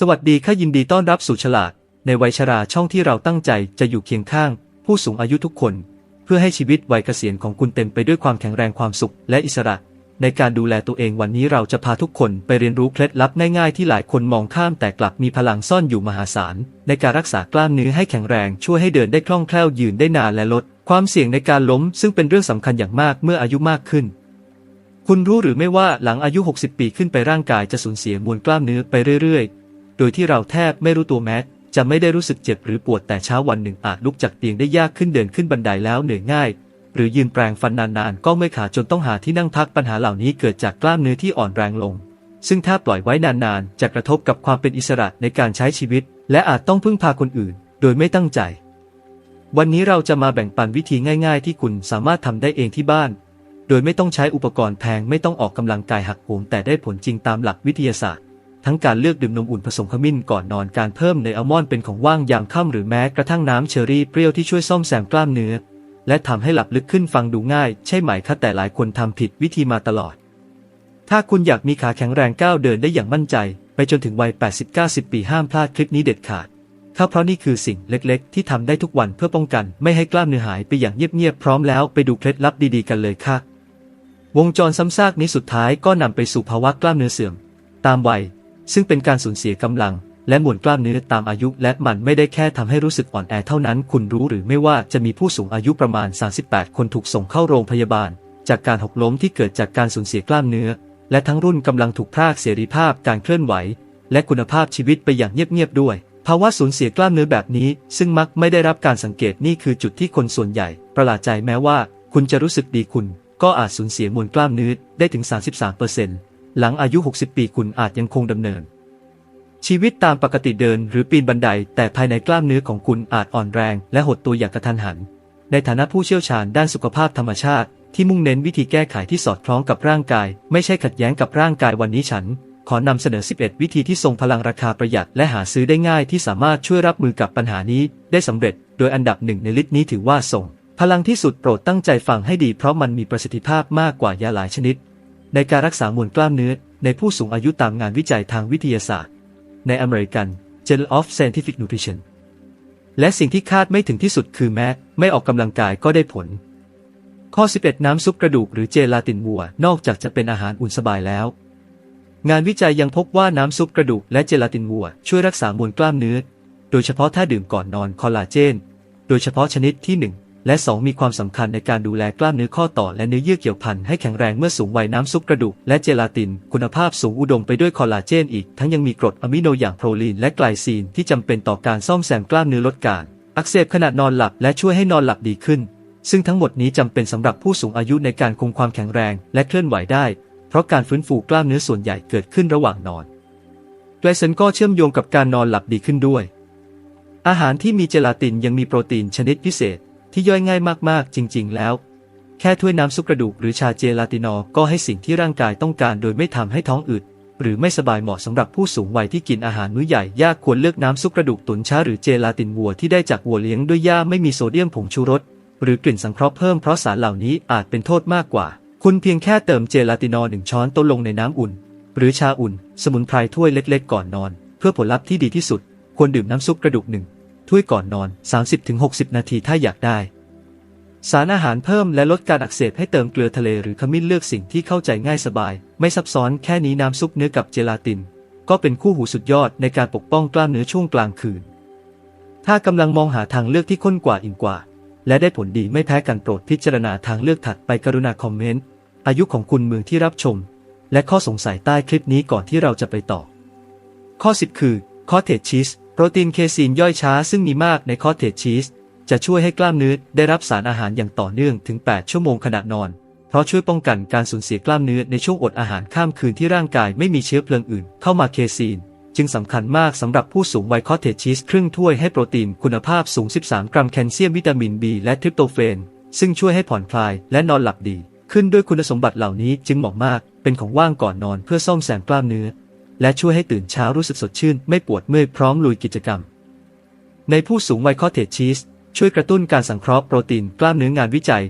สวัสดีค่ะยินดีต้อนรับสู่ฉลาด ในวัยชราช่องที่เราตั้งใจจะอยู่เคียงข้าง ผู้สูงอายุทุกคน เพื่อให้ชีวิตวัยเกษียณของคุณเต็มไปด้วยความแข็งแรงความสุขและอิสระ ในการดูแลตัวเองวันนี้เราจะพาทุกคนไปเรียนรู้เคล็ดลับง่ายๆที่หลายคนมองข้ามแต่กลับมีพลังซ่อนอยู่มหาศาล ในการรักษากล้ามเนื้อให้แข็งแรงช่วยให้เดินได้คล่องแคล่วยืนได้นานและลด ความเสี่ยงในการล้ม ซึ่งเป็นเรื่องสำคัญอย่างมากเมื่ออายุมากขึ้นคุณรู้หรือไม่ว่าหลังอายุ 60 ปีขึ้นไปร่างกายจะสูญเสียมวลกล้ามเนื้อไปเรื่อยๆ โดยที่เราแทบไม่รู้ตัวแม้จะไม่ได้รู้สึกเจ็บหรือปวดแต่เช้าวันหนึ่งอาจลุกจากเตียงได้ยากขึ้นเดินขึ้นบันไดแล้วเหนื่อยง่าย หรือยืนแปลงฟันนานๆ ก็เมื่อยขาจนต้องหาที่นั่งพักปัญหาเหล่านี้เกิดจากกล้ามเนื้อที่อ่อนแรงลง ซึ่งถ้าปล่อยไว้นานๆ จะกระทบกับความเป็นอิสระในการใช้ชีวิต และอาจต้องพึ่งพาคนอื่น โดยไม่ตั้งใจ วันนี้เราจะมาแบ่งปันวิธีง่าย ๆ ที่คุณสามารถทำได้เองที่บ้าน โดยไม่ต้องใช้อุปกรณ์แพงไม่ต้องออกกำลังกายหักโหมแต่ได้ผลจริงตามหลักวิทยาศาสตร์ ทั้งการเลือกดื่มนมอุ่นผสมขมิ้นก่อนนอนการเพิ่มในอัลมอนด์เป็นของว่างยามค่ำหรือแม้กระทั่งน้ำเชอรี่เปรี้ยวที่ช่วยซ่อมแซมกล้ามเนื้อ และทำให้หลับลึกขึ้นฟังดูง่าย ใช่ไหมคะแต่หลายคนทำผิดวิธีมาตลอด ถ้าคุณอยากมีขาแข็งแรงก้าวเดินได้อย่างมั่นใจ ไปจนถึงวัย 80-90 ปีห้ามพลาดคลิปนี้เด็ดขาดถ้าเพราะนี่คือสิ่งเล็กๆ ที่ทำได้ทุกวันเพื่อป้องกัน ไม่ให้กล้ามเนื้อหายไปอย่างเงียบๆพร้อมแล้วไปดูเคล็ดลับดีๆ กันเลยค่ะ วงจรซ้ำซากนี้สุดท้ายก็นำไปสู่ภาวะกล้ามเนื้อเสื่อม ตามวัย ซึ่งเป็นการสูญเสียกำลัง และมวลกล้ามเนื้อตามอายุและมันไม่ได้แค่ทำให้รู้สึกอ่อนแอเท่านั้น คุณรู้หรือไม่ว่าจะมีผู้สูงอายุประมาณ 38 คนถูกส่งเข้าโรงพยาบาล จากการหกล้มที่เกิดจากการสูญเสียกล้ามเนื้อ และทั้งรุ่นกำลังถูกพรากเสรีภาพการเคลื่อนไหว และคุณภาพชีวิตไปอย่างเงียบๆด้วยภาวะสูญเสียกล้ามเนื้อแบบนี้ ซึ่งมักไม่ได้รับการสังเกตนี่คือจุดที่คนส่วนใหญ่ ประหลาดใจแม้ว่า คุณจะรู้สึกดีคุณ ก็อาจสูญเสียมวลกล้ามเนื้อได้ถึง 33% หลังอายุ 60 ปีคุณอาจยังคงดำเนิน ชีวิตตามปกติเดินหรือปีนบันได แต่ภายในกล้ามเนื้อของคุณอาจอ่อนแรง และหดตัวอย่างกระทันหัน ในฐานะผู้เชี่ยวชาญด้านสุขภาพธรรมชาติ ที่มุ่งเน้นวิธีแก้ไขที่สอดคล้องกับร่างกาย ไม่ใช่ขัดแย้งกับร่างกายวันนี้ฉัน ขอนำเสนอ 11 วิธีที่ทรงพลังราคาประหยัดและหาซื้อได้ง่ายที่สามารถช่วยรับมือกับปัญหานี้ ได้สำเร็จ โดยอันดับหนึ่งในลิสต์นี้ถือว่าส่งพลังที่สุดโปรดตั้งใจฟังให้ดีเพราะมันมีประสิทธิภาพมากกว่ายาหลายชนิด ในการรักษามวลกล้ามเนื้อในผู้สูงอายุตามงานวิจัยทางวิทยาศาสตร์ ใน American Journal of Scientific Nutrition และสิ่งที่คาดไม่ถึงที่สุดคือแม้ ไม่ออกกำลังกายก็ได้ผล ข้อ 11 น้ำซุปกระดูกหรือเจลาตินวัว นอกจากจะเป็นอาหารอุ่นสบายแล้ว งานวิจัยยังพบว่าน้ำซุปกระดูกและเจลาตินวัว ช่วยรักษามวลกล้ามเนื้อ โดยเฉพาะถ้าดื่มก่อนนอนคอลลาเจน โดยเฉพาะชนิดที่ 1 และ 2 มีความสำคัญในการดูแลกล้ามเนื้อข้อต่อและเนื้อเยื่อเกี่ยวพันให้แข็งแรงเมื่อสูงวัยน้ำซุปกระดูกและเจลาติน คุณภาพสูงอุดมไปด้วยคอลลาเจนอีก ทั้งยังมีกรดอะมิโนอย่างโปรลีนและไกลซีนที่จำเป็นต่อการซ่อมแซมกล้ามเนื้อลดการ อักเสบขณะนอนหลับและช่วยให้นอนหลับดีขึ้น ซึ่งทั้งหมดนี้จำเป็นสำหรับผู้สูงอายุในการคงความแข็งแรงและเคลื่อนไหวได้ เพราะการฟื้นฟูกล้ามเนื้อส่วนใหญ่เกิดขึ้นระหว่างนอนไกลเซนก็เชื่อมโยงกับการนอนหลับดีขึ้นด้วย อาหารที่มีเจลาตินยังมีโปรตีนชนิดพิเศษ ที่ย่อยง่ายมากๆ จริง ๆ แล้ว แค่ถ้วยน้ำซุปกระดูกหรือชาเจลาตินอก็ให้สิ่งที่ร่างกายต้องการโดยไม่ทำให้ท้องอืดหรือไม่สบายเหมาะสำหรับผู้สูงวัยที่กินอาหารมื้อใหญ่ยากควรเลือกน้ำซุปกระดูกตุ๋นช้าหรือเจลาตินวัวที่ได้จากวัวเลี้ยงด้วยหญ้าไม่มีโซเดียมผงชูรสหรือกลิ่นสังเคราะห์เพิ่มเพราะสารเหล่านี้อาจเป็นโทษมากกว่า คุณเพียงแค่เติมเจลาตินอหนึ่งช้อนโต๊ะลงในน้ำอุ่น หรือชาอุ่น สมุนไพรถ้วยเล็กๆ ก่อนนอน เพื่อผลลัพธ์ที่ดีที่สุด ควรดื่มน้ำซุปกระดูกหนึ่ง ถ้วยก่อนนอน 30-60 นาทีถ้าอยากได้ สารอาหารเพิ่มและลดการอักเสบให้เติมเกลือทะเลหรือขมิ้นเลือกสิ่งที่เข้าใจง่ายสบาย ไม่ซับซ้อนแค่นี้น้ำซุปเนื้อกับเจลาติน ก็เป็นคู่หูสุดยอดในการปกป้องกล้ามเนื้อช่วงกลางคืน ถ้ากำลังมองหาทางเลือกที่ข้นกว่าอิ่มกว่า และได้ผลดีไม่แพ้กันโปรดพิจารณาทางเลือกถัดไปกรุณาคอมเมนต์อายุของคุณเมืองที่รับชม และข้อสงสัยใต้คลิปนี้ก่อนที่เราจะไปต่อ ข้อ 10 คือคอเทจชีส โปรตีนเคซีนย่อยช้าซึ่งมีมากในคอเทจชีสจะช่วยให้กล้ามเนื้อได้รับสารอาหารอย่างต่อเนื่องถึง 8 ชั่วโมงขณะนอน เพราะช่วยป้องกันการสูญเสียกล้ามเนื้อในช่วงอดอาหารข้ามคืนที่ร่างกายไม่มีเชื้อเพลิงอื่น เข้ามาเคซีน จึงสำคัญมากสำหรับผู้สูงวัยคอเทจชีสครึ่งถ้วยให้โปรตีนคุณภาพสูง 13 กรัมแคลเซียมวิตามิน B และทริปโตเฟน ซึ่งช่วยให้ผ่อนคลายและนอนหลับดี ขึ้นด้วยคุณสมบัติเหล่านี้จึงเหมาะมาก เป็นของว่างก่อนนอนเพื่อซ่อมแซมกล้ามเนื้อ และช่วยให้ตื่นเช้ารู้สึกสดชื่น ไม่ปวดเมื่อยพร้อมลุยกิจกรรม ในผู้สูงวัยคอเทจชีสช่วยกระตุ้นการสังเคราะห์โปรตีนกล้ามเนื้องานวิจัย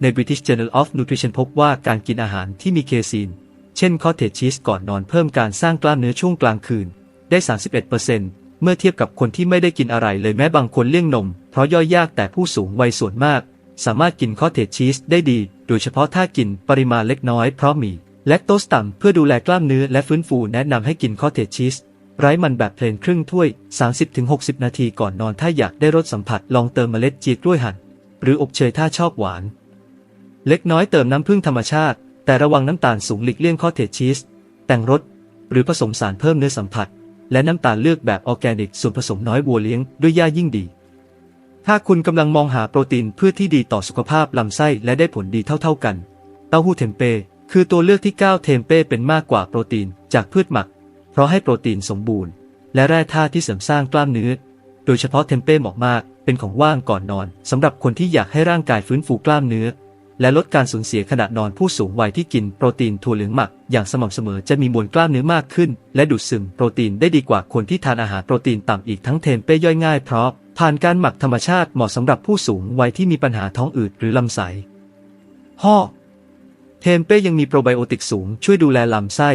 ใน British Journal of Nutrition พบว่าการกินอาหารที่มีเคซีน เช่นคอเทจชีสก่อนนอนเพิ่มการสร้างกล้ามเนื้อช่วงกลางคืน ได้ 31%เมื่อเทียบกับคนที่ไม่ได้กินอะไรเลยแม้บางคนเลี่ยงนม เพราะย่อยยากแต่ผู้สูงวัยส่วนมาก สามารถกินคอเทจชีสได้ดี โดยเฉพาะถ้ากินปริมาณเล็กน้อยเพราะมี แลคโตสต่ำเพื่อดูแลกล้ามเนื้อและฟื้นฟูแนะนำให้กินคอเทจชีสไร้มันแบบเพลนครึ่งถ้วย 30-60 นาทีก่อนนอนถ้าอยากได้รสสัมผัสลองเติมเมล็ดจีกล้วยหั่น หรืออบเชยถ้าชอบหวาน เล็กน้อยเติมน้ำผึ้งธรรมชาติ แต่ระวังน้ำตาลสูงหลีกเลี่ยงคอเทจชีสแต่งรสหรือผสมสารเพิ่มเนื้อสัมผัส และน้ำตาลเลือกแบบออร์แกนิกส่วนผสมน้อยวัวเลี้ยงด้วยหญ้ายิ่งดี ถ้าคุณกำลังมองหาโปรตีนเพื่อที่ดีต่อสุขภาพลำไส้และได้ผลดีเท่าๆกัน เต้าหู้เทมเป้ คือตัวเลือกที่ 9 เทมเป้เป็นมากกว่าโปรตีนจากพืชหมัก เพราะให้โปรตีนสมบูรณ์ และแร่ธาตุที่เสริมสร้างกล้ามเนื้อ โดยเฉพาะเทมเป้เหมาะมาก เป็นของว่างก่อนนอนสำหรับคนที่อยากให้ร่างกายฟื้นฟูกล้ามเนื้อ และลดการสูญเสียขณะนอนผู้สูงวัยที่กินโปรตีนถั่วเหลืองหมัก อย่างสม่ำเสมอจะมีมวลกล้ามเนื้อมากขึ้น และดูดซึมโปรตีนได้ดีกว่าคนที่ทานอาหารโปรตีนต่ำอีกทั้งเทมเป้ย่อยง่ายเพราะผ่านการหมักธรรมชาติเหมาะสำหรับผู้สูงวัยที่มีปัญหาท้องอืดหรือลำไส้ห่อ เทมเป้ยังมีโปรไบโอติกสูงช่วยดูแลลำไส้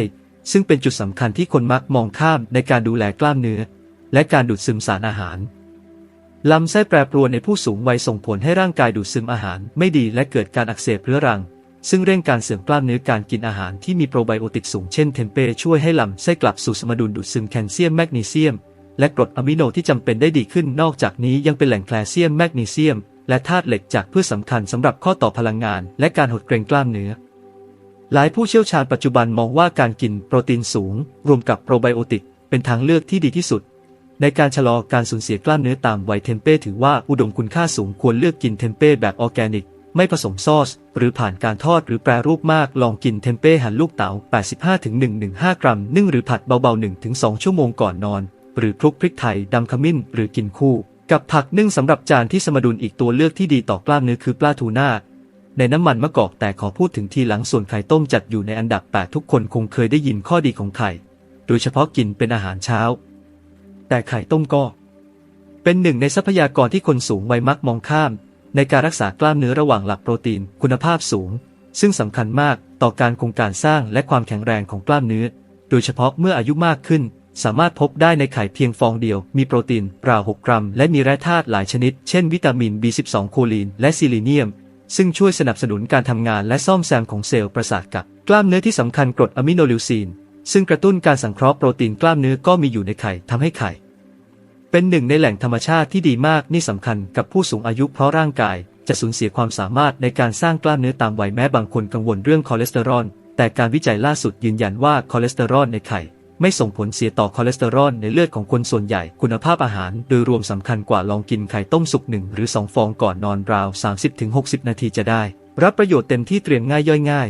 ซึ่งเป็นจุดสำคัญที่คนมักมองข้ามในการดูแลกล้ามเนื้อ และการดูดซึมสารอาหาร ลำไส้แปรปรวนในผู้สูงวัยส่งผลให้ร่างกายดูดซึมอาหารไม่ดีและเกิดการอักเสบเรื้อรัง ซึ่งเร่งการเสื่อมกล้ามเนื้อการกินอาหารที่มีโปรไบโอติกสูงเช่นเทมเป้ช่วยให้ลำไส้กลับสู่สมดุลดูดซึมแคลเซียมแมกนีเซียม และกรดอะมิโนที่จำเป็นได้ดีขึ้นนอกจากนี้ยังเป็นแหล่งแคลเซียมแมกนีเซียม และธาตุเหล็กจากพืชสำคัญสำหรับข้อต่อพลังงาน และการหดเกรงกล้ามเนื้อ หลายผู้เชี่ยวชาญปัจจุบันมองว่าการกินโปรตีนสูง รวมกับโปรไบโอติก เป็นทางเลือกที่ดีที่สุด ในการชะลอการสูญเสียกล้ามเนื้อตามวัยเทมเป้ถือว่าอุดมคุณค่าสูงควรเลือกกินเทมเป้แบบออร์แกนิก ไม่ผสมซอส หรือผ่านการทอดหรือแปรรูปมากลองกินเทมเป้หั่นลูกเต๋า 85-115 กรัมนึ่งหรือผัดเบาๆ 1-2 ชั่วโมงก่อนนอน หรือคลุกพริกไทยดำขมิ้น หรือกินคู่ กับผักนึ่งสำหรับจานที่สมดุลอีกตัวเลือกที่ดีต่อกล้ามเนื้อคือปลาทูน่า ในน้ำมันมะกอกแต่ขอพูดถึงทีหลังส่วนไข่ต้มจัดอยู่ในอันดับ 8 ทุกคนคงเคยได้ยินข้อดีของไข่ โดยเฉพาะกินเป็นอาหารเช้า แต่ไข่ต้มก็ เป็นหนึ่งในทรัพยากรที่คนสูงวัยมักมองข้าม ในการรักษากล้ามเนื้อระหว่างหลักโปรตีนคุณภาพสูง ซึ่งสำคัญมากต่อการคงการสร้างและความแข็งแรงของกล้ามเนื้อ โดยเฉพาะเมื่ออายุมากขึ้น สามารถพบได้ในไข่เพียงฟองเดียว มีโปรตีนราว6กรัม และมีแร่ธาตุหลายชนิด เช่น วิตามิน B12 โคลีน และซิลิเนียม ซึ่งช่วยสนับสนุนการทำงานและซ่อมแซมของเซลล์ประสาทกับกล้ามเนื้อที่สำคัญกรดอะมิโนลิวซีน ซึ่งกระตุ้นการสังเคราะห์โปรตีนกล้ามเนื้อก็มีอยู่ในไข่ทำให้ไข่ เป็นหนึ่งในแหล่งธรรมชาติที่ดีมากนี่สำคัญกับผู้สูงอายุเพราะร่างกาย จะสูญเสียความสามารถในการสร้างกล้ามเนื้อตามวัยแม้บางคนกังวลเรื่องคอเลสเตอรอลแต่การวิจัยล่าสุดยืนยันว่าคอเลสเตอรอลในไข่ ไม่ส่งผลเสียต่อคอเลสเตอรอลในเลือดของคนส่วนใหญ่ คุณภาพอาหารโดยรวมสำคัญกว่าลองกินไข่ต้มสุกหนึ่งหรือ 2 ฟองก่อนนอนราว 30-60 นาทีจะได้ รับประโยชน์เต็มที่เตรียมง่ายย่อยง่าย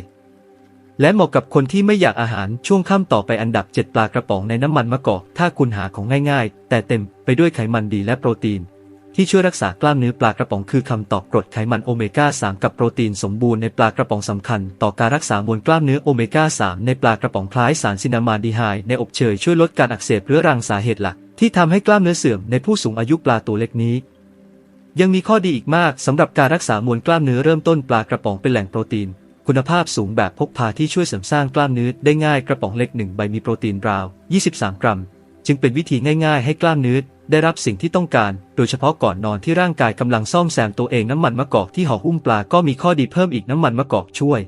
และเหมาะกับคนที่ไม่อยากอาหารช่วงค่ำต่อไปอันดับ 7 ปลากระป๋องในน้ำมันมะกอกถ้าคุณหาของง่ายๆ แต่เต็มไปด้วยไขมันดีและโปรตีน ที่ช่วยรักษากล้ามเนื้อปลากระป๋องคือคำตอบกรดไขมันโอเมก้า 3 กับโปรตีนสมบูรณ์ในปลากระป๋องสำคัญ ต่อการรักษามวลกล้ามเนื้อโอเมก้า 3 ในปลากระป๋องคล้ายสารซินนามานดีไฮในอบเชยช่วยลดการอักเสบเรื้อรังสาเหตุหลัก ที่ทำให้กล้ามเนื้อเสื่อมในผู้สูงอายุปลาตัวเล็กนี้ ยังมีข้อดีอีกมากสำหรับการรักษามวลกล้ามเนื้อเริ่มต้นปลากระป๋องเป็นแหล่งโปรตีน คุณภาพสูงแบบพกพาที่ช่วยเสริมสร้างกล้ามเนื้อได้ง่ายกระป๋องเล็กหนึ่งใบมีโปรตีนราว 23 กรัม จึงเป็นวิธีง่าย ๆ ให้กล้ามเนื้อได้รับสิ่งที่ต้องการ โดยเฉพาะก่อนนอนที่ร่างกายกำลังซ่อมแซมตัวเองน้ำมันมะกอกที่ห่อหุ้มปลาก็มีข้อดีเพิ่มอีกน้ำมันมะกอกช่วย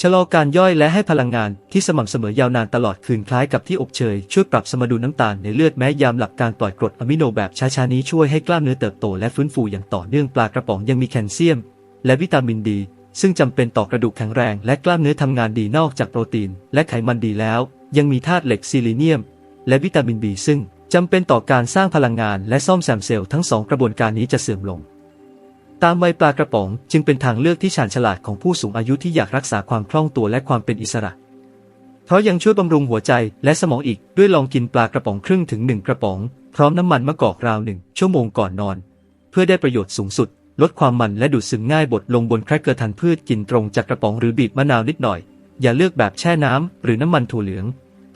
ชะลอการย่อยและให้พลังงานที่สม่ำเสมอยาวนานตลอดคืนคล้ายกับที่อบเชย ช่วยปรับสมดุลน้ำตาลในเลือดแม้ยามหลับการปล่อยกรดอะมิโนแบบช้าๆนี้ช่วยให้กล้ามเนื้อเติบโตและฟื้นฟูอย่างต่อเนื่องปลากระป๋องยังมีแคลเซียม และวิตามินดี ซึ่งจำเป็นต่อกระดูกแข็งแรง และกล้ามเนื้อทำงานดีนอกจากโปรตีน และไขมันดีแล้ว ยังมีธาตุเหล็กซิลิเนียม และวิตามินบีซึ่งจำเป็นต่อการสร้างพลังงานและซ่อมแซมเซลล์ทั้งสองกระบวนการนี้จะเสื่อมลง ตามวัยปลากระป๋องจึงเป็นทางเลือกที่ชาญฉลาดของผู้สูงอายุที่อยากรักษาความคล่องตัวและความเป็นอิสระ เพราะยังช่วยบำรุงหัวใจและสมองอีกด้วยลองกินปลากระป๋องครึ่งถึง1กระป๋อง พร้อมน้ำมันมะกอกราวหนึ่งชั่วโมงก่อนนอน เพื่อได้ประโยชน์สูงสุด ลดความมันและดูดซึมง่ายบดลงบนแครกเกอร์ทันพืชกินตรงจากกระป๋องหรือบีบมะนาวนิดหน่อย อย่าเลือกแบบแช่น้ำหรือน้ำมันถั่วเหลือง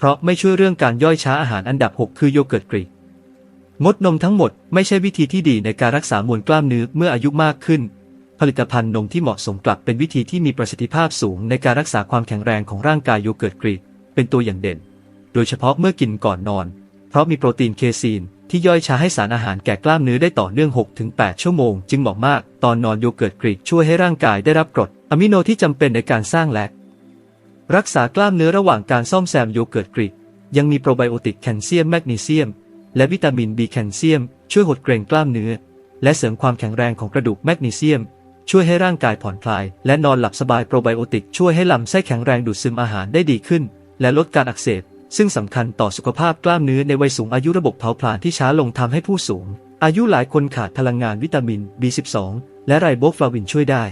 เพราะไม่ช่วยเรื่องการย่อยช้าอาหารอันดับ 6 คือโยเกิร์ตกรีกงดนมทั้งหมดไม่ใช่วิธีที่ดีในการรักษามวลกล้ามเนื้อเมื่ออายุมากขึ้น ผลิตภัณฑ์นมที่เหมาะสมกลับเป็นวิธีที่มีประสิทธิภาพสูงในการรักษาความแข็งแรงของร่างกายโยเกิร์ตกรีกเป็นตัวอย่างเด่น โดยเฉพาะเมื่อกินก่อนนอน เพราะมีโปรตีนเคซีนที่ย่อยช้าให้สารอาหารแก่กล้ามเนื้อได้ต่อเนื่อง 6-8 ชั่วโมง จึงเหมาะมาก ตอนนอนโยเกิร์ตกรีกช่วยให้ร่างกายได้รับกรดอะมิโนที่จำเป็นในการสร้างและ รักษากล้ามเนื้อระหว่างการซ่อมแซมโยเกิร์ตกรีกยังมีโปรไบโอติกแคลเซียมแมกนีเซียม และวิตามินบีแคลเซียม ช่วยหดเกรงกล้ามเนื้อ และเสริมความแข็งแรงของกระดูกแมกนีเซียม ช่วยให้ร่างกายผ่อนคลาย และนอนหลับสบายโปรไบโอติกช่วยให้ลำไส้แข็งแรงดูดซึมอาหารได้ดีขึ้น และลดการอักเสบ ซึ่งสำคัญต่อสุขภาพกล้ามเนื้อในวัยสูงอายุระบบเผาผลาญที่ช้าลงทำให้ผู้สูง อายุหลายคนขาดพลังงานวิตามิน B12 และไรโบฟลาวินช่วยได้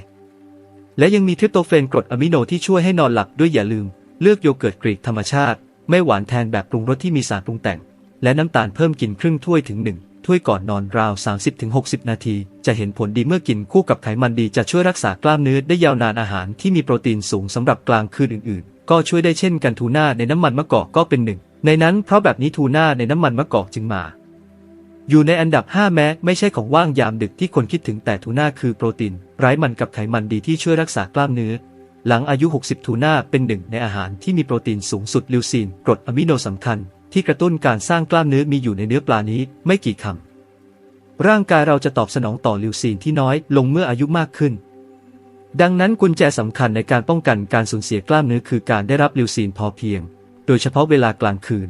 และยังมีทริปโตเฟนกรดอะมิโนที่ช่วยให้นอนหลับด้วยอย่าลืม เลือกโยเกิร์ตกรีกธรรมชาติ ไม่หวานแทนแบบปรุงรสที่มีสารปรุงแต่ง และน้ำตาลเพิ่มกินครึ่งถ้วยถึง1ถ้วยก่อนนอนราว 30-60 นาที จะเห็นผลดีเมื่อกินคู่กับไขมันดีจะช่วยรักษากล้ามเนื้อได้ยาวนานอาหารที่มีโปรตีนสูงสำหรับกลางคืนอื่นๆ ก็ช่วยได้เช่นกันทูน่าในน้ำมันมะกอกก็เป็นหนึ่ง ในนั้นเพราะแบบนี้ทูน่าในน้ำมันมะกอกจึงมา อยู่ในอันดับ 5 แม้ ไม่ใช่ของว่างยามดึกที่คนคิดถึงแต่ทูน่าคือโปรตีน ไร้มันกับไขมันดีที่ช่วยรักษากล้ามเนื้อ หลังอายุ 60 ทูน่าเป็นหนึ่งในอาหารที่มีโปรตีนสูงสุดลิวซีน กรดอะมิโนสำคัญ ที่กระตุ้นการสร้างกล้ามเนื้อมีอยู่ในเนื้อปลานี้ไม่กี่คำ ร่างกายเราจะตอบสนองต่อลิวซีนที่น้อยลงเมื่ออายุมากขึ้น ดังนั้นกุญแจสำคัญในการป้องกันการสูญเสียกล้ามเนื้อคือการได้รับลิวซีนพอเพียง โดยเฉพาะเวลากลางคืน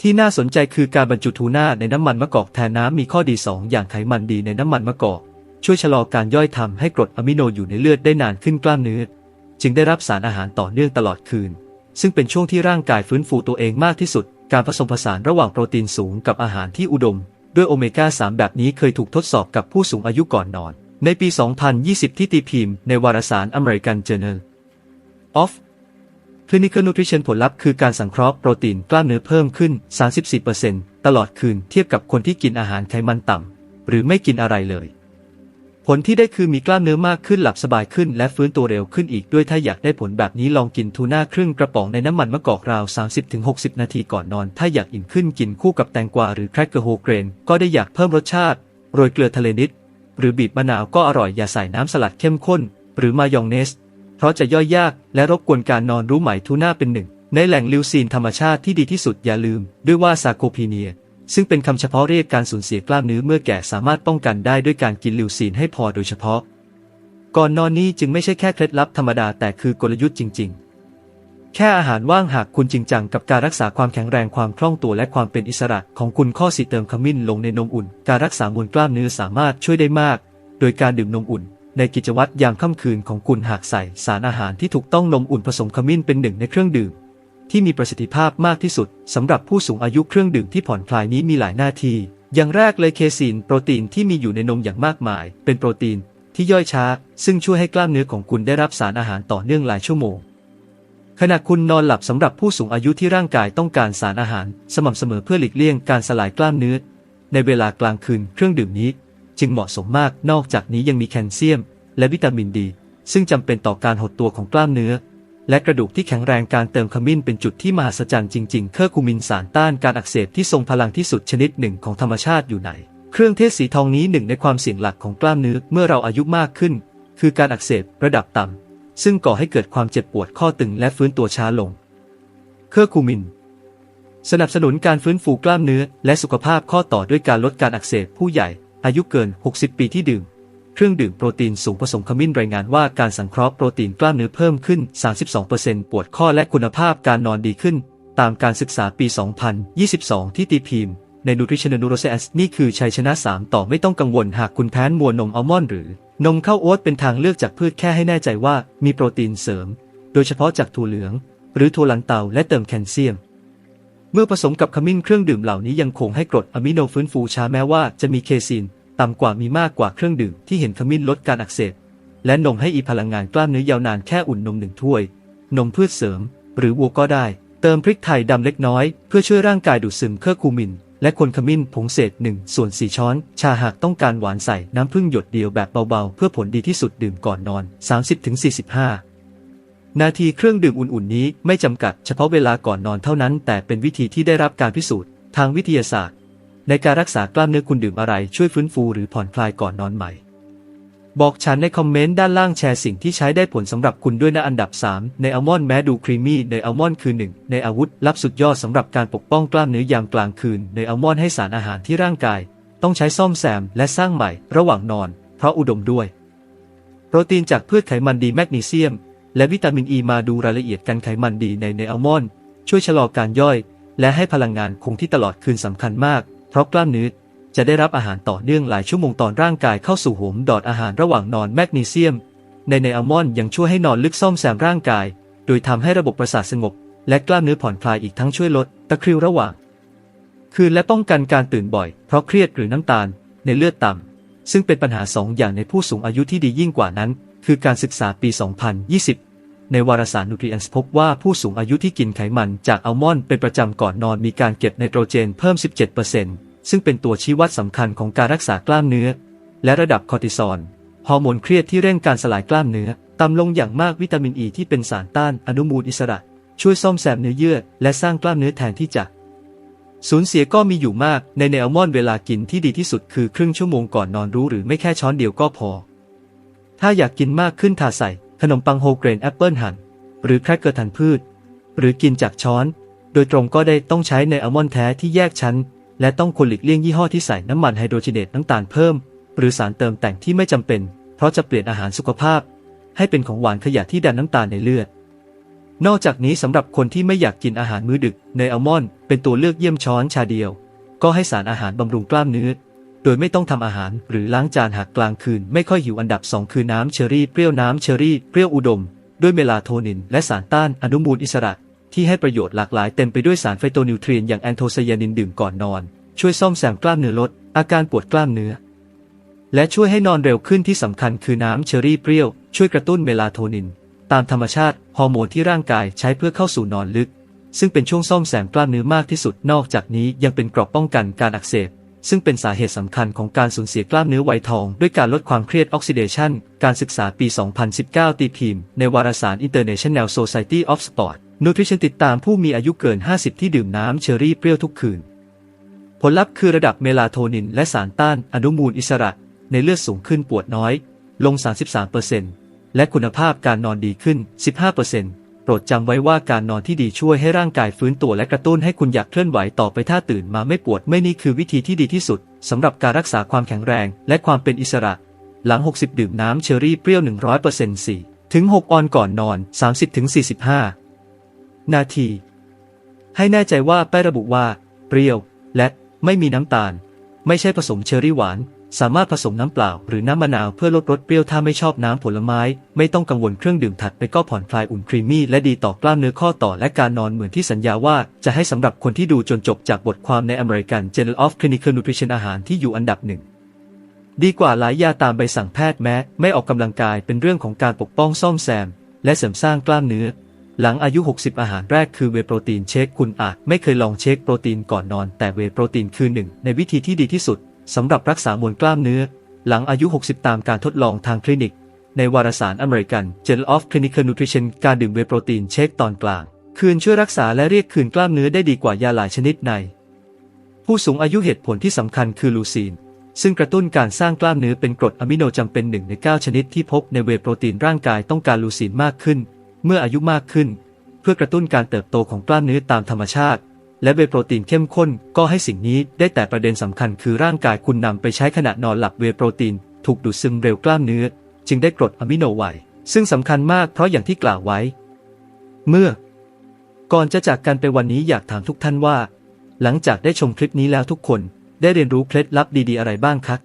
ที่น่าสนใจคือการบรรจุทูน่าในน้ำมันมะกอกแทนน้ำมีข้อดี 2 อย่างไขมันดีในน้ำมันมะกอก ช่วยชะลอการย่อยทำให้กรดอะมิโนอยู่ในเลือดได้นานขึ้นกล้ามเนื้อ จึงได้รับสารอาหารต่อเนื่องตลอดคืน ซึ่งเป็นช่วงที่ร่างกายฟื้นฟูตัวเองมากที่สุด การผสมผสานระหว่างโปรตีนสูงกับอาหารที่อุดม ด้วยโอเมก้า 3 แบบนี้เคยถูกทดสอบกับผู้สูงอายุก่อนนอน ในปี 2020 ที่ตีพิมพ์ในวารสาร American Journal of Clinical Nutrition ผลลัพธ์คือการสังเคราะห์โปรตีนกล้ามเนื้อเพิ่มขึ้น 34%ตลอดคืนเทียบกับคนที่กินอาหารไขมันต่ำหรือไม่กินอะไรเลย ผลที่ได้คือมีกล้ามเนื้อมากขึ้นหลับสบายขึ้น และฟื้นตัวเร็วขึ้นอีกด้วยถ้าอยากได้ผลแบบนี้ลองกินทูน่าครึ่งกระป๋องในน้ำมันมะกอกราว 30-60 นาทีก่อนนอน ถ้าอยากอิ่มขึ้นกินคู่กับแตงกวาหรือแครกเกอร์โฮเกรน ก็ได้อยากเพิ่มรสชาติ โรยเกลือทะเลนิด หรือบีบมะนาวก็อร่อยอย่าใส่น้ำสลัดเข้มข้น หรือมายองเนส เพราะจะย่อยยากและรบกวนการนอนรู้ไหมทูน่าเป็นหนึ่งในแหล่งลิวซีนธรรมชาติที่ดีที่สุดอย่าลืม ด้วยว่าซาโคพีเนีย ซึ่งเป็นคำเฉพาะเรียกการสูญเสียกล้ามเนื้อเมื่อแก่สามารถป้องกันได้ด้วยการกินลิวซีนให้พอโดยเฉพาะ ก่อนนอนนี้จึงไม่ใช่แค่เคล็ดลับธรรมดาแต่คือกลยุทธ์จริง ๆ แค่อาหารว่างหากคุณจริงจังกับการรักษาความแข็งแรงความคล่องตัวและความเป็นอิสระของคุณข้อสิเติมขมิ้นลงในนมอุ่น การรักษามวลกล้ามเนื้อสามารถช่วยได้มาก โดยการดื่มนมอุ่น ในกิจวัตรยามค่ำคืนของคุณหากใส่สารอาหารที่ถูกต้องนมอุ่นผสมขมิ้นเป็นหนึ่งในเครื่องดื่ม ที่มีประสิทธิภาพมากที่สุดสำหรับผู้สูงอายุเครื่องดื่มที่ผ่อนคลายนี้มีหลายหน้าที่ อย่างแรกเลยเคซีนโปรตีนที่มีอยู่ในนมอย่างมากมาย เป็นโปรตีนที่ย่อยช้า ซึ่งช่วยให้กล้ามเนื้อของคุณได้รับสารอาหารต่อเนื่องหลายชั่วโมง ขณะคุณนอนหลับสำหรับผู้สูงอายุที่ร่างกายต้องการสารอาหาร สม่ำเสมอเพื่อหลีกเลี่ยงการสลายกล้ามเนื้อ ในเวลากลางคืนเครื่องดื่มนี้ จึงเหมาะสมมากนอกจากนี้ยังมีแคลเซียม และวิตามินดี ซึ่งจำเป็นต่อการหดตัวของกล้ามเนื้อ และกระดูกที่แข็งแรงการเติมขมิ้นเป็นจุดที่มหัศจรรย์จริงๆ เคอร์คูมินสารต้านการอักเสบที่ทรงพลังที่สุดชนิดหนึ่งของธรรมชาติอยู่ไหน เครื่องเทศสีทองนี้หนึ่งในความเสี่ยงหลักของกล้ามเนื้อเมื่อเราอายุมากขึ้น คือการอักเสบระดับต่ำซึ่งก่อให้เกิดความเจ็บปวดข้อตึงและฟื้นตัวช้าลง เคอร์คูมิน สนับสนุนการฟื้นฟูกล้ามเนื้อ และสุขภาพข้อต่อด้วยการลดการอักเสบผู้ใหญ่ อายุเกิน 60 ปีที่ดื่ม เครื่องดื่มโปรตีนสูงผสมขมิ้นรายงานว่าการสังเคราะห์โปรตีนกล้ามเนื้อเพิ่มขึ้น 32%ปวดข้อและคุณภาพการนอนดีขึ้น ตามการศึกษาปี 2022 ที่ตีพิมพ์ ใน Nutritional Neuroscience นี่คือชัยชนะ 3 ต่อไม่ต้องกังวลหากคุณแพ้มัวนมอัลมอนด์หรือนมข้าวโอ๊ตเป็นทางเลือกจากพืชแค่ให้แน่ใจว่ามีโปรตีนเสริม โดยเฉพาะจากถั่วเหลือง หรือถั่วลันเตาและเติมแคลเซียม เมื่อผสมกับขมิ้นเครื่องดื่มเหล่านี้ยังคงให้กรดอะมิโนฟื้นฟูช้าแม้ว่าจะมีเคซีน ต่ำกว่ามีมากกว่าเครื่องดื่มที่เห็นขมิ้นลดการอักเสบ และนมให้อีพลังงานกล้ามเนื้อยาวนานแค่อุ่นนมหนึ่งถ้วย นมพืชเสริม หรือวัวก็ได้ เติมพริกไทยดำเล็กน้อย เพื่อช่วยร่างกายดูดซึมเคอร์คูมิน และคนขมิ้นผงเศษ1ส่วน4ช้อน ชาหากต้องการหวานใส่น้ำผึ้งหยดเดียวแบบเบาๆ เพื่อผลดีที่สุดดื่มก่อนนอน 30-45นาทีเครื่องดื่มอุ่นๆนี้ไม่จำกัดเฉพาะเวลาก่อนนอนเท่านั้น แต่เป็นวิธีที่ได้รับการพิสูจน์ทางวิทยาศาสตร์ ในการรักษากล้ามเนื้อคุณดื่มอะไรช่วยฟื้นฟูหรือผ่อนคลายก่อนนอนใหม่ บอกฉันในคอมเมนต์ด้านล่างแชร์สิ่งที่ใช้ได้ผลสำหรับคุณด้วยนะอันดับ 3 ในอัลมอนด์แม้ดูครีมมี่ในอัลมอนด์คือหนึ่งในอาวุธลับสุดยอดสำหรับการปกป้องกล้ามเนื้อยามกลางคืน ในอัลมอนด์ให้สารอาหารที่ร่างกาย ต้องใช้ซ่อมแซมและสร้างใหม่ ระหว่างนอน เพราะอุดมด้วย โปรตีนจากพืชไขมันดีแมกนีเซียม และวิตามินอ e ีมาดูรายละเอียดกันไขมันดีในในอัลมอนด์ช่วยชะลอการย่อย และให้พลังงานคงที่ตลอดคืนสำคัญมาก ราะกล้ามเนื้อจะได้รับอาหารต่อเนื่องหลายชั่วโมงตอนร่างกายเข้าสู่หุมดอดอาหารระหว่างนอนแมกนีเซียม ในในอัลมอนด์ยังช่วยให้นอนลึกซ่อมแซมร่างกาย โดยทำให้ระบบประสาทสงบ และกล้ามเนื้อผ่อนคลายอีกทั้งช่วยลดตะคริวระหว่าง คืนและป้องกันการตื่นบ่อย เพราะเครียดหรือน้ำตาล ในเลือดต่ำซึ่งเป็นปัญหาสองอย่างในผู้สูงอายุที่ดียิ่งกว่านั้น คือการศึกษาปี 2020 ในวารสาร Nutrients พบว่าผู้สูงอายุที่กินไขมันจากอัลมอนด์เป็นประจำก่อนนอนมีการเก็บไนโตรเจนเพิ่ม 17% ซึ่งเป็นตัวชี้วัดสำคัญของการรักษากล้ามเนื้อ และระดับคอร์ติซอลฮอร์โมนเครียดที่เร่งการสลายกล้ามเนื้อต่ำลงอย่างมากวิตามินอ e ีที่เป็นสารต้านอนุมูลอิสระ ช่วยซ่อมแซมเนื้อเยื่อ และสร้างกล้ามเนื้อแทนที่จะสูญเสียก็มีอยู่มากในในอัลมอนเวลากินที่ดีที่สุดคือครึ่งชั่วโมงก่อนนอนรู้หรือไม่แค่ช้อนเดียวก็พอ ถ้าอยากกินมากขึ้นทาใส่ ขนมปังโฮเกรนแอปเปิลหั่นหรือแครกเกอร์ทันพืช หรือกินจากช้อน โดยตรงก็ได้ต้องใช้ในอัลมอนด์แท้ที่แยกชั้น และต้องควรหลีกเลี่ยงยี่ห้อที่ใส่น้ำมันไฮโดรเจนเนตน้ำตาลเพิ่ม หรือสารเติมแต่งที่ไม่จำเป็น เพราะจะเปลี่ยนอาหารสุขภาพ ให้เป็นของหวานขยะที่ดันน้ำตาลในเลือด นอกจากนี้สำหรับคนที่ไม่อยากกินอาหารมื้อดึกในอัลมอนด์เป็นตัวเลือกเยี่ยมช้อนชาเดียว ก็ให้สารอาหารบำรุงกล้ามเนื้อโดยไม่ต้องทำอาหารหรือล้างจานหากกลางคืน ไม่ค่อยหิวอันดับ 2 คือน้ำเชอรี่เปรี้ยวน้ำเชอรี่เปรี้ยวอุดม ด้วยเมลาโทนิน และสารต้านอนุมูลอิสระ ที่ให้ประโยชน์หลากหลายเต็มไปด้วยสารไฟโตนิวทรีนอย่างแอนโทไซยานินดื่มก่อนนอน ช่วยซ่อมแซมกล้ามเนื้อลด อาการปวดกล้ามเนื้อ และช่วยให้นอนเร็วขึ้นที่สำคัญคือน้ำเชอรี่เปรี้ยว ช่วยกระตุ้นเมลาโทนิน ตามธรรมชาติฮอร์โมนที่ร่างกายใช้เพื่อเข้าสู่นอนลึก ซึ่งเป็นช่วงซ่อมแซมกล้ามเนื้อมากที่สุดนอกจากนี้ยังเป็นกรอบป้องกันการอักเสบ ซึ่งเป็นสาเหตุสำคัญของการสูญเสียกล้ามเนื้อไวทอง ด้วยการลดความเครียดออกซิเดชันการศึกษาปี 2019 ตีพิมพ์ ในวารสาร International Society of Sport Nutrition ติดตามผู้มีอายุเกิน 50 ที่ดื่มน้ำเชอรี่เปรี้ยวทุกคืน ผลลัพธ์คือระดับเมลาโทนิน และสารต้านอนุมูลอิสระ ในเลือดสูงขึ้นปวดน้อย ลง 33%และคุณภาพการนอนดีขึ้น 15% ปรดจำไว้ว่าการนอนที่ดีช่วยให้ร่างกายฟื้นตัวและกระตุ้นให้คุณอยากเคลื่อนไหวต่อไปถ้าตื่นมาไม่ปวดไม่นี่คือวิธีที่ดีที่สุดสำหรับการรักษาความแข็งแรงและความเป็นอิสระ หลัง 60 ดื่มน้ำเชอรี่เปรี้ยว 100% 4ถึง6ออนก่อนนอน 30-45 นาที ให้แน่ใจว่าแป้ระบุว่า เปรี้ยว และไม่มีน้ำตาล ไม่ใช่ผสมเชอรี่หวาน สามารถผสมน้ำเปล่าหรือน้ำมะนาวเพื่อลดรสเปรี้ยวถ้าไม่ชอบน้ำผลไม้ ไม่ต้องกังวลเครื่องดื่มถัดไปก็ผ่อนคลายอุ่นครีมมี่และดีต่อกล้ามเนื้อข้อต่อและการนอนเหมือนที่สัญญาว่าจะให้สำหรับคนที่ดูจนจบจากบทความใน American Journal of Clinical Nutrition อาหารที่อยู่อันดับหนึ่งดีกว่าหลายยาตามใบสั่งแพทย์แม้ ไม่ออกกำลังกายเป็นเรื่องของการปกป้องซ่อมแซม และเสริมสร้างกล้ามเนื้อ หลังอายุ 60 อาหารแรกคือเวโปรตีนเช็คคุณอาจไม่เคยลองเช็คโปรตีนก่อนนอน แต่เวโปรตีนคือหนึ่งในวิธีที่ดีที่สุด สำหรับรักษามวลกล้ามเนื้อ หลังอายุ 60 ตามการทดลองทางคลินิก ในวารสาร American Journal of Clinical Nutrition การดื่มเวโปรตีนเช็คตอนกลาง คืนช่วยรักษาและเรียกคืนกล้ามเนื้อได้ดีกว่ายาหลายชนิดใน ผู้สูงอายุเหตุผลที่สำคัญคือลูซีน ซึ่งกระตุ้นการสร้างกล้ามเนื้อเป็นกรดอะมิโนจำเป็นหนึ่งใน 9 ชนิดที่พบในเวโปรตีนร่างกายต้องการลูซีนมากขึ้น เมื่ออายุมากขึ้น เพื่อกระตุ้นการเติบโตของกล้ามเนื้อตามธรรมชาติ และเวย์โปรตีนเข้มข้น ก็ให้สิ่งนี้ได้แต่ประเด็นสำคัญคือร่างกายคุณนำไปใช้ขณะนอนหลับเวย์โปรตีน ถูกดูดซึมเร็วกล้ามเนื้อ จึงได้กรดอะมิโนไวซึ่งสำคัญมากเพราะอย่างที่กล่าวไว้ เมื่อ ก่อนจะจากกันไปวันนี้อยากถามทุกท่านว่า หลังจากได้ชมคลิปนี้แล้วทุกคนได้เรียนรู้เคล็ดลับดีๆอะไรบ้างครับ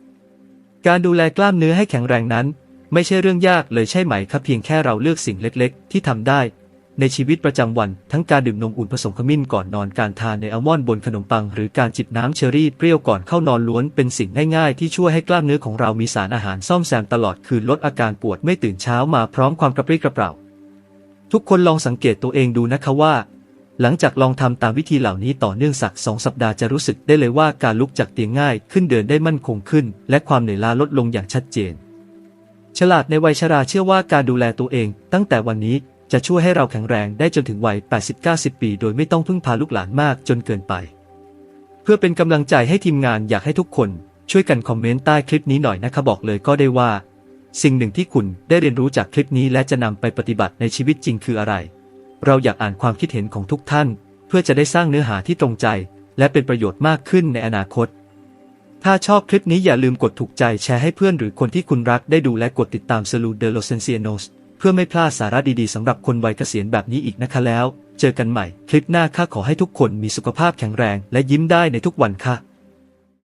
การดูแลกล้ามเนื้อให้แข็งแรงนั้น ไม่ใช่เรื่องยากเลยใช่ไหมครับเพียงแค่เราเลือกสิ่งเล็กๆ ที่ทำได้ ในชีวิตประจำวัน ทั้งการดื่มนมอุ่นผสมขมิ้นก่อนนอนการทานในอัลมอนด์บนขนมปัง หรือการจิบน้ำเชอรี่เปรี้ยวก่อนเข้านอนล้วนเป็นสิ่งง่ายๆที่ช่วยให้กล้ามเนื้อของเรามีสารอาหารซ่อมแซมตลอดคืนลดอาการปวดไม่ตื่นเช้ามาพร้อมความกระปรี้กระเปร่า ทุกคนลองสังเกตตัวเองดูนะคะว่า หลังจากลองทำตามวิธีเหล่านี้ต่อเนื่องสักสองสัปดาห์จะรู้สึกได้เลยว่าการลุกจากเตียงง่ายขึ้นเดินได้มั่นคงขึ้น และความเหนื่อยล้าลดลงอย่างชัดเจน ฉลาดในวัยชราเชื่อว่าการดูแลตัวเอง ตั้งแต่วันนี้ จะช่วยให้เราแข็งแรงได้จนถึงวัย 80-90 ปี โดยไม่ต้องพึ่งพาลูกหลานมากจนเกินไป เพื่อเป็นกำลังใจให้ทีมงานอยากให้ทุกคน ช่วยกันคอมเมนต์ใต้คลิปนี้หน่อยนะคะบอกเลยก็ได้ว่า สิ่งหนึ่งที่คุณได้เรียนรู้จากคลิปนี้และจะนำไปปฏิบัติในชีวิตจริงคืออะไร เราอยากอ่านความคิดเห็นของทุกท่าน เพื่อจะได้สร้างเนื้อหาที่ตรงใจ และเป็นประโยชน์มากขึ้นในอนาคต ถ้าชอบคลิปนี้อย่าลืมกดถูกใจแชร์ให้เพื่อนหรือคนที่คุณรักได้ดูและกดติดตามสลูเดโลเซนเซียโนส พื่อไม่พลาดสาระดีๆสำหรับคนวัยเกษียณแบบนี้อีกนะคะแล้ว เจอกันใหม่ คลิปหน้าข้าขอให้ทุกคนมีสุขภาพแข็งแรง และยิ้มได้ในทุกวันค่ะ